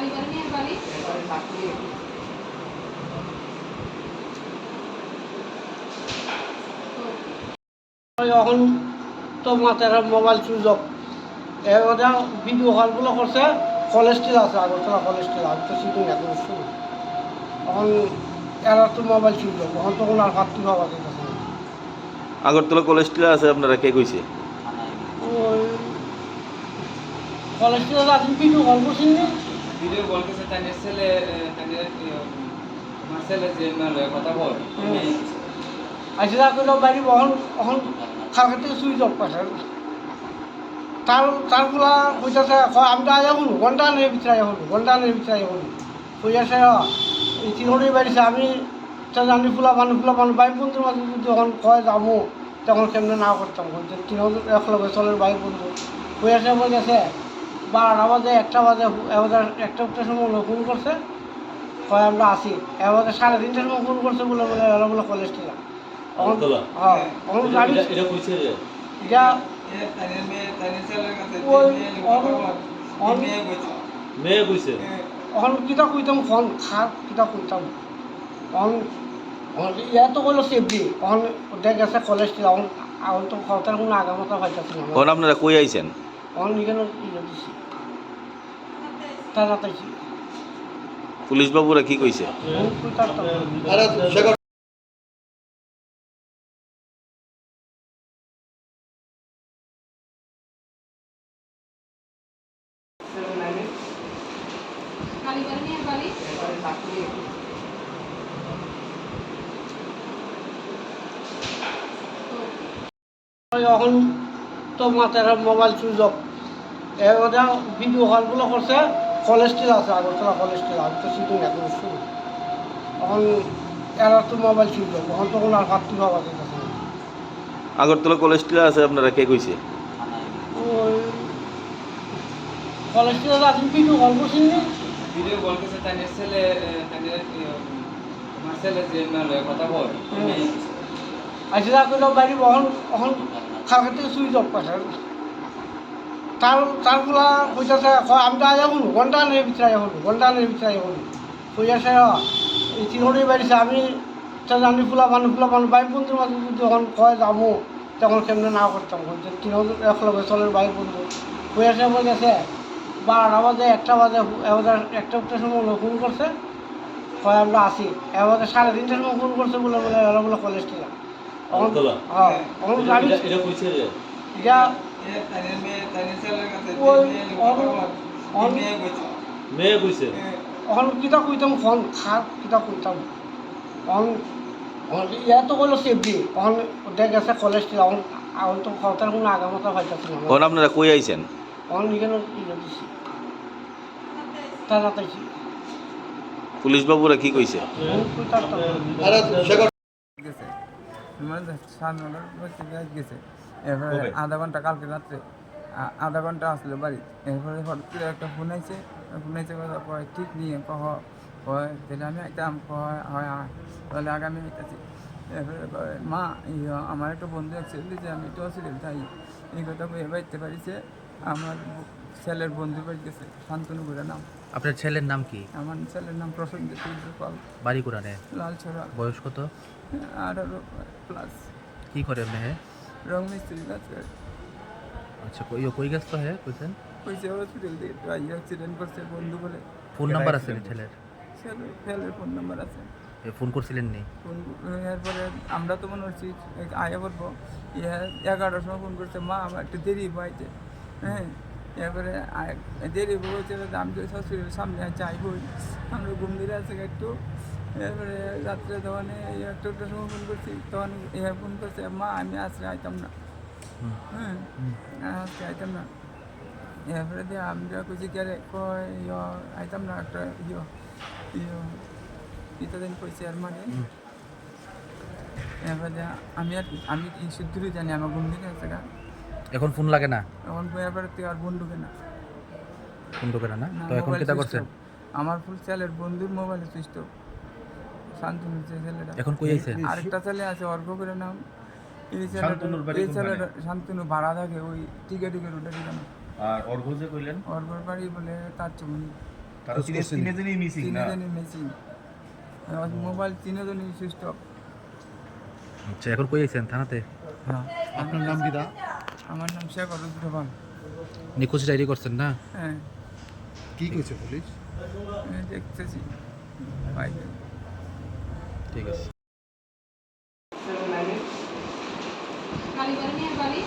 কালীবাড়ি বাড়ি এখন তো মাথার মোবাইল সুইচ অফ এবারে ভিডিও কলগুলো করছে কলেস্ট্রল আছে আগরতলা কলেস্ট্রল আমি তো না কোনো এখন এরা তো মোবাইল সুইচ অফ এখন তো কোনো আর ভাবা যেতেছে আগরতলা কলেস্ট্রল আছে আপনারা কে কইছে? কলেস্ট্রল আছে ভিডিও কল করছেন ভিডিও কল করছে তাদের ছেলে তাদের আমার ছেলে যে মেলে কথা বল। আসলে কইলো বাড়ি বহন এখন খালকে থেকে সুইচ অফ পাশে তার তারগুলা কইতাছে কয় আমি তো আয়া হলো ঘণ্টা নেই ভিতরে হলো ঘণ্টা নেই ভিতরে হলো কইয়াছে এই তিনটি বাড়িছে আমি তা জানি ফুলা মানুষ ফুলা মানুষ বাইক বন্ধুর মাঝে যদি যখন কয় যাব তখন কেমনে না করতাম? তিন এক লগে চলের বাইক বন্ধু। কইয়াছে বলে গেছে বারোটা বাজে একটা বাজে এবার একটা একটা সময় ফোন করছে। কয় আমরা আসি এবার সাড়ে তিনটার সময় ফোন করছে বলে বলে এরা বলে কলেজ টিলা? হ্যাঁ এটা মেয়ে অন- কিতা কইতাম কিতা কইতাম। ইয়া তো কইলো সেফটি গেছে কলেজ টিলা তো কোনো আগামাতা আপনারা কই আইছেন? পুলিশ বাবুরা কি কইছে? এখন তো মাথার মোবাইল সুইচ অফ এবারে ভিডিও কলগুলো করছে কলেস্ট্রল আছে আগরতলা কলেস্ট্রল আমি তো শুধু না কোনো শুরু এখন এরা তো মোবাইল সুইচ অফ এখন তো কোনো আর ভাবতে ভাবা যেতেছে আগরতলা কলেস্ট্রল আছে আপনারা কে কইছে? কলেস্ট্রল আছে ভিডিও কল করছেন নি ভিডিও কল করছে তাদের ছেলে তাদের আমার ছেলে যে মেলে কথা বল আসলে কইলো বাড়ি বহন এখন খালকে থেকে সুইচ অফ পাশে তার তারগুলা কইতাছে কয় আমি তো আয়া হলো ঘণ্টা নেই ভিতরে আয়া হলো ভিতরে হলো কইয়াছে তিনটি বাড়িছে আমি জানি ফুলা মানুষ ফুলা মানুষ বাইক বন্ধুর মাঝে যদি যখন কয় যাব তখন কেমনে না করতাম তিন এক লগে চলের বাইক বন্ধু। কইয়াছে বলে গেছে বারোটা বাজে, একটা বাজে এবার একটা একটা সময় ফোন করছে কয়, আমরা আসি এবার সাড়ে তিনটার সময় ফোন করছে বলে বলে এরা বলে কলেজ টিলা হ্যাঁ কইছে মেয়ে কথা বল অন- কইছে। কিতা কইতাম খন খার কিতা কইতাম। এখন এখন ইয়া তো কইলো এখন দেখ গেছে কলেজ টিলা এখন এখন তো খরচার কোনো আগামাতা পাইতাছি না। কোন আপনারা কই আইছেন? পুলিশ বাবুরা কি কইছে? কইতাম গেছে মানে সাড়ে মধ্যে গ্যাস গেছে। এরপরে আধা ঘণ্টা কালকে রাত্রে। আধা ঘণ্টা আসলো বাড়ি এরপরে হঠাৎ করে একটা ফোন আইছে। ফোন কথা কয় ঠিক নিয়ে কহ কয় তাহলে আমি একদম কয় হয় তাহলে আগামী আইতাছি। এরপরে কয় মা আমার একটা বন্ধু অ্যাক্সিডেন্ট দিয়েছে আমি তো হসপিটাল তাই এই কথা কয়ে বাড়িতে পারিছে। আমার ছেলের বন্ধু বাড়ি গেছে শান্তনু করে নাম। আপনার ছেলের নাম কি? আমার ছেলের নাম প্রসেনজিৎ পাল। বাড়ি কোরআনে লালছড়া। বয়স কত? আঠারো প্লাস। কি করে মেয়ে? রং মিস্ত্রি কাজ করে। আচ্ছা কই কই গেছ তো হে? কইছেন? কইছে হসপিটাল থেকে ট্রাই অ্যাক্সিডেন্ট করছে বন্ধু বলে। ফোন নাম্বার আছে নি ছেলের? ছেলের ফোন নাম্বার আছে। এ, ফোন করছিলেন নি? ফোন এরপরে আমরা তো মনে হচ্ছি আয়া বলব ইয়ে এগারোটার সময় ফোন করছে মা আমার একটু দেরি পাইছে হ্যাঁ এরপরে দেরি বলছে যে আমি তো হসপিটালের সামনে চাই বই আমরা ঘুম দিলে আছে একটু। এরপরে রাত্রে তখন একটু একটা সময় ফোন করছি তখন এ ফোন করছে মা আমি আজকে আইতাম না। হ্যাঁ আজকে আইতাম না। এরপরে দিয়ে আমরা কইছি কে রে কয় ইয় আইতাম না একটা ইয় ইয় ইতো দিন কইছি আর মানে এরপরে আমি আর আমি শুদ্ধই জানি আমার বন্ধু আছে গা এখন ফোন লাগে না? এখন তুই আর বন্ধুকে না। ফোন ঢোকে না না? না, তো এখন কিতা করছেন? আমার ফুল ছেলের বন্ধুর মোবাইলে সুইচ অফ শান্তনু যে ছেলেটা। এখন কই আইছেন আরেকটা ছেলে আছে অর্ঘ করে নাম এই ছেলেটা এই ছেলেটা শান্তনু ভাড়া থাকে ওই টিকে টিকে রোডে ঠিকানা আর অর্ঘ যে কইলেন? অর্ঘর বাড়ি বলে তার চমনি তারা তিনে তিনেজনই মিসিং না? তিনজনই মিসিং মোবাইল তিনজনই সুইচ অফ আচ্ছা এখন কই আইছেন থানাতে? হ্যাঁ। আপনার নাম কি দা? আমার নাম শেখ রহমান। নিখোঁজ ডায়েরি করছেন না? হ্যাঁ। কি কইছে পুলিশ? আমি দেখতেছি। ঠিক আছে। বালি নিয়ে বালি